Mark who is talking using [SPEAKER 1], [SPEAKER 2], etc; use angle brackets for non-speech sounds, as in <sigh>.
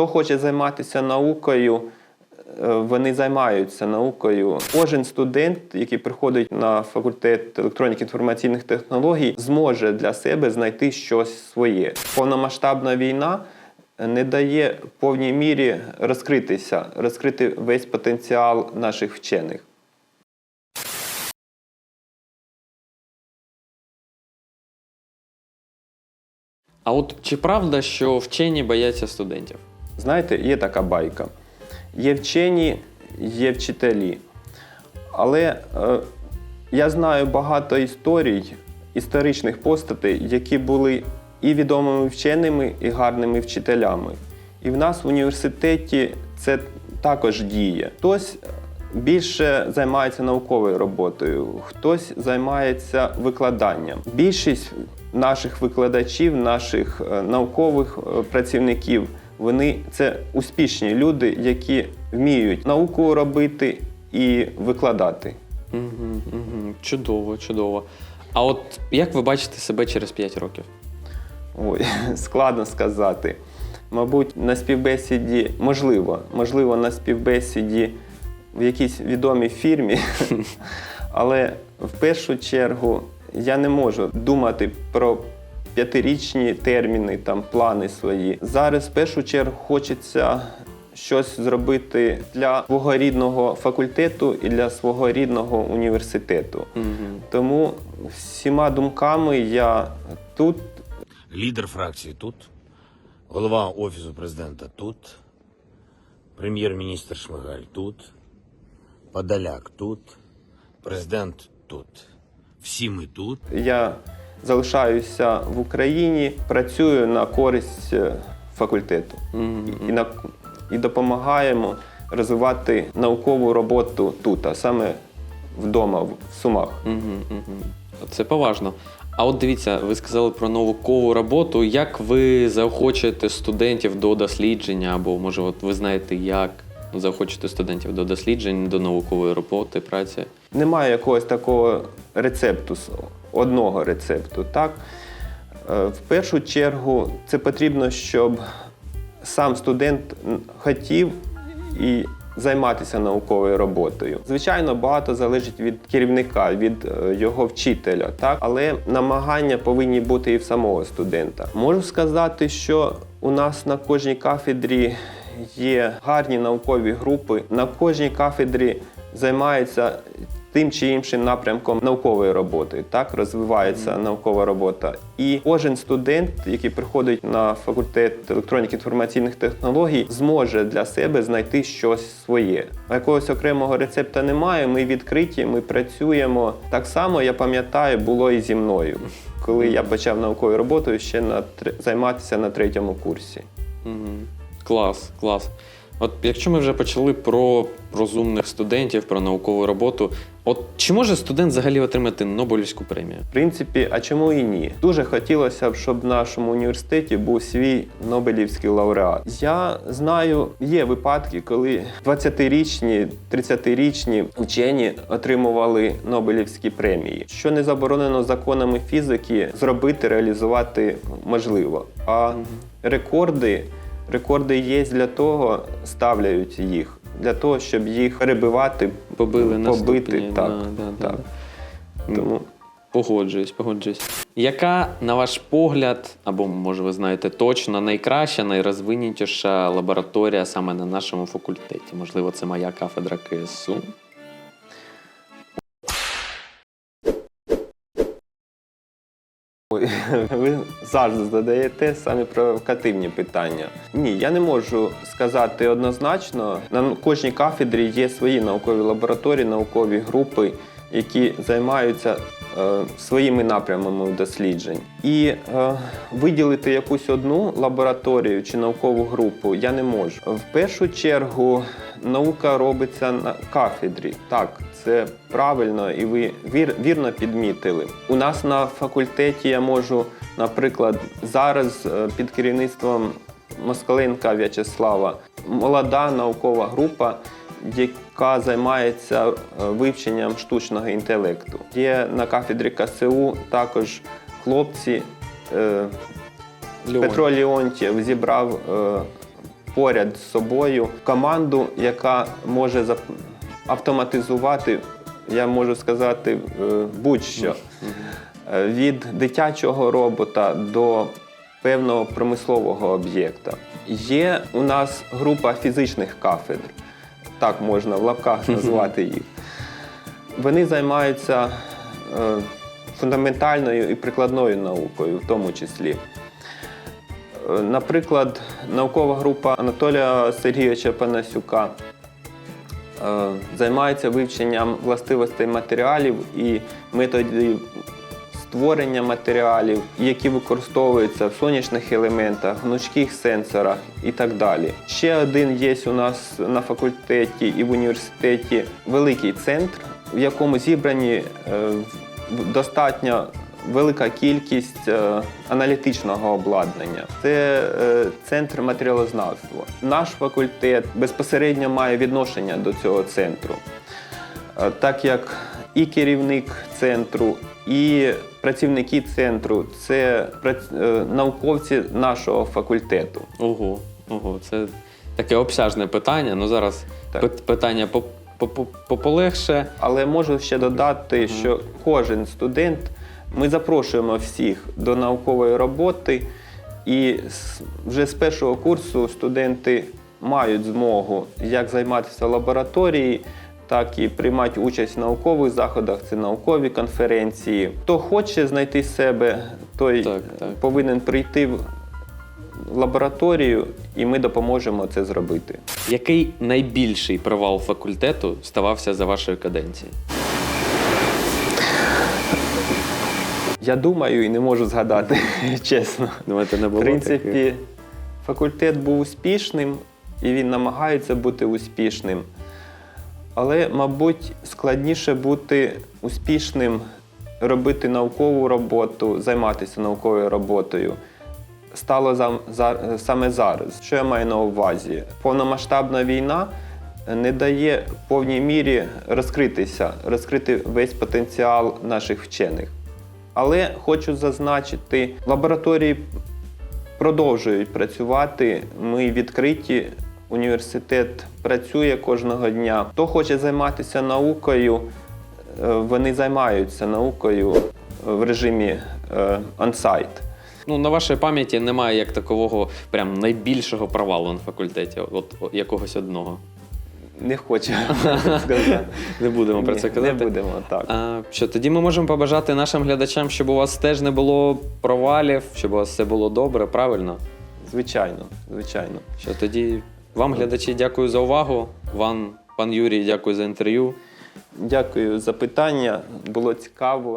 [SPEAKER 1] Хто хоче займатися наукою, е, вони займаються наукою. Кожен студент, який приходить на факультет електронних інформаційних технологій, зможе для себе знайти щось своє. Повномасштабна війна не дає в повній мірі розкритися, розкрити весь потенціал наших вчених.
[SPEAKER 2] А от чи правда, що вчені бояться студентів?
[SPEAKER 1] Знаєте, є така байка. Є вчені, є вчителі. Але е, я знаю багато історій, історичних постатей, які були і відомими вченими, і гарними вчителями. І в нас в університеті це також діє. Хтось більше займається науковою роботою, хтось займається викладанням. Більшість наших викладачів, наших е, наукових е, працівників, вони це успішні люди, які вміють науку робити і викладати.
[SPEAKER 2] Угу, угу. Чудово, чудово. А от як ви бачите себе через 5 років?
[SPEAKER 1] Ой, <laughs> складно сказати. Мабуть, на співбесіді, можливо, можливо, на співбесіді в якійсь відомій фірмі, <laughs> але в першу чергу я не можу думати про п'ятирічні терміни, там, плани свої. Зараз в першу чергу хочеться щось зробити для свого рідного факультету і для свого рідного університету.
[SPEAKER 2] Угу.
[SPEAKER 1] Тому всіма думками я тут
[SPEAKER 3] Лідер фракції тут, голова Офісу президента тут, прем'єр-міністр Шмигаль тут, Подоляк тут, президент тут. Всі ми тут.
[SPEAKER 1] Я залишаюся в Україні, працюю на користь е, факультету і, на, і допомагаємо розвивати наукову роботу тут, а саме вдома, в Сумах.
[SPEAKER 2] Угу, угу. Це поважно. А от дивіться, ви сказали про наукову роботу. Як ви заохочуєте студентів до дослідження, або може, от ви знаєте, як заохочити студентів до досліджень, до наукової роботи, праці?
[SPEAKER 1] Немає якогось такого рецепту, одного рецепту. Так? Е, В першу чергу це потрібно, щоб сам студент хотів і займатися науковою роботою. Звичайно, багато залежить від керівника, від е, його вчителя, так? але намагання повинні бути і в самого студента. Можу сказати, що у нас на кожній кафедрі є гарні наукові групи. На кожній кафедрі займаються тим чи іншим напрямком наукової роботи. Так розвивається наукова робота. І кожен студент, який приходить на факультет електронних інформаційних технологій, зможе для себе знайти щось своє. Якогось окремого рецепта немає. Ми відкриті, ми працюємо. Так само я пам'ятаю, було і зі мною, коли я почав науковою роботою ще на займатися на третьому курсі.
[SPEAKER 2] Клас, клас. От якщо ми вже почали про розумних студентів, про наукову роботу, от чи може студент взагалі отримати Нобелівську премію?
[SPEAKER 1] В принципі, а чому і ні? Дуже хотілося б, щоб в нашому університеті був свій Нобелівський лауреат. Я знаю, є випадки, коли 20-річні, 30-річні вчені отримували Нобелівські премії. Що не заборонено законами фізики, зробити, реалізувати можливо. А рекорди, рекорди є для того, ставляють їх. Для того, щоб їх перебивати,
[SPEAKER 2] Побили на
[SPEAKER 1] побити. Так,
[SPEAKER 2] Да, да,
[SPEAKER 1] так.
[SPEAKER 2] да.
[SPEAKER 1] Тому
[SPEAKER 2] Погоджуюсь, погоджуюсь. Яка, на ваш погляд, або може ви знаєте точно, найкраща, найрозвинутіша лабораторія саме на нашому факультеті? Можливо, це моя кафедра КСУ. <laughs>
[SPEAKER 1] Ви завжди задаєте самі провокативні питання. Ні, я не можу сказати однозначно. На кожній кафедрі є свої наукові лабораторії, наукові групи, які займаються е, своїми напрямами досліджень. І е, виділити якусь одну лабораторію чи наукову групу я не можу. В першу чергу наука робиться на кафедрі. Так, це правильно, і ви вір, вірно підмітили. У нас на факультеті я можу, наприклад, зараз е, під керівництвом Москаленка В'ячеслава молода наукова група, яка займається е, вивченням штучного інтелекту. Є на кафедрі КСУ також хлопці. е, Петро Леонтьєв зібрав е, поряд з собою команду, яка може автоматизувати, я можу сказати, будь-що. Від дитячого робота до певного промислового об'єкта. Є у нас група фізичних кафедр, так можна в лапках назвати їх. Вони займаються е, фундаментальною і прикладною наукою, в тому числі. Е, Наприклад, наукова група Анатолія Сергійовича Панасюка е, займається вивченням властивостей матеріалів і методів створення матеріалів, які використовуються в сонячних елементах, гнучких сенсорах і так далі. Ще один є у нас на факультеті і в університеті великий центр, в якому зібрані е, достатньо велика кількість е, аналітичного обладнання. Це е, центр матеріалознавства. Наш факультет безпосередньо має відношення до цього центру. Е, так як і керівник центру, і працівники центру це е, науковці нашого факультету.
[SPEAKER 2] Ого, ого, це таке обсяжне питання. Ну зараз
[SPEAKER 1] Так.
[SPEAKER 2] питання по- по- по- по- полегше.
[SPEAKER 1] Але можу ще додати, що кожен студент ми запрошуємо всіх до наукової роботи, і вже з першого курсу студенти мають змогу як займатися в лабораторії, так і приймати участь в наукових заходах, це наукові конференції. Хто хоче знайти себе, той
[SPEAKER 2] Так, так.
[SPEAKER 1] повинен прийти в лабораторію, і ми допоможемо це зробити.
[SPEAKER 2] Який найбільший провал факультету ставався за вашої каденції?
[SPEAKER 1] Я думаю і не можу згадати, <laughs> чесно.
[SPEAKER 2] Думаєте, не було
[SPEAKER 1] В принципі,
[SPEAKER 2] таких?
[SPEAKER 1] факультет був успішним і він намагається бути успішним. Але, мабуть, складніше бути успішним, робити наукову роботу, займатися науковою роботою. Стало за, за, саме зараз. Що я маю на увазі? Повномасштабна війна не дає в повній мірі розкритися, розкрити весь потенціал наших вчених. Але хочу зазначити, лабораторії продовжують працювати. Ми відкриті. Університет працює кожного дня. Хто хоче займатися наукою, е, вони займаються наукою в режимі е, on-site.
[SPEAKER 2] Ну, на вашій пам'яті немає як такового прям найбільшого провалу на факультеті, от, якогось одного.
[SPEAKER 1] Не хочу <laughs> сказати.
[SPEAKER 2] Не будемо про це
[SPEAKER 1] Не будемо так.
[SPEAKER 2] А, що тоді ми можемо побажати нашим глядачам, щоб у вас теж не було провалів, щоб у вас все було добре, правильно?
[SPEAKER 1] Звичайно, звичайно.
[SPEAKER 2] Що тоді вам, глядачі, дякую за увагу. Вам, пан Юрій, дякую за інтерв'ю.
[SPEAKER 1] Дякую за питання. Було цікаво.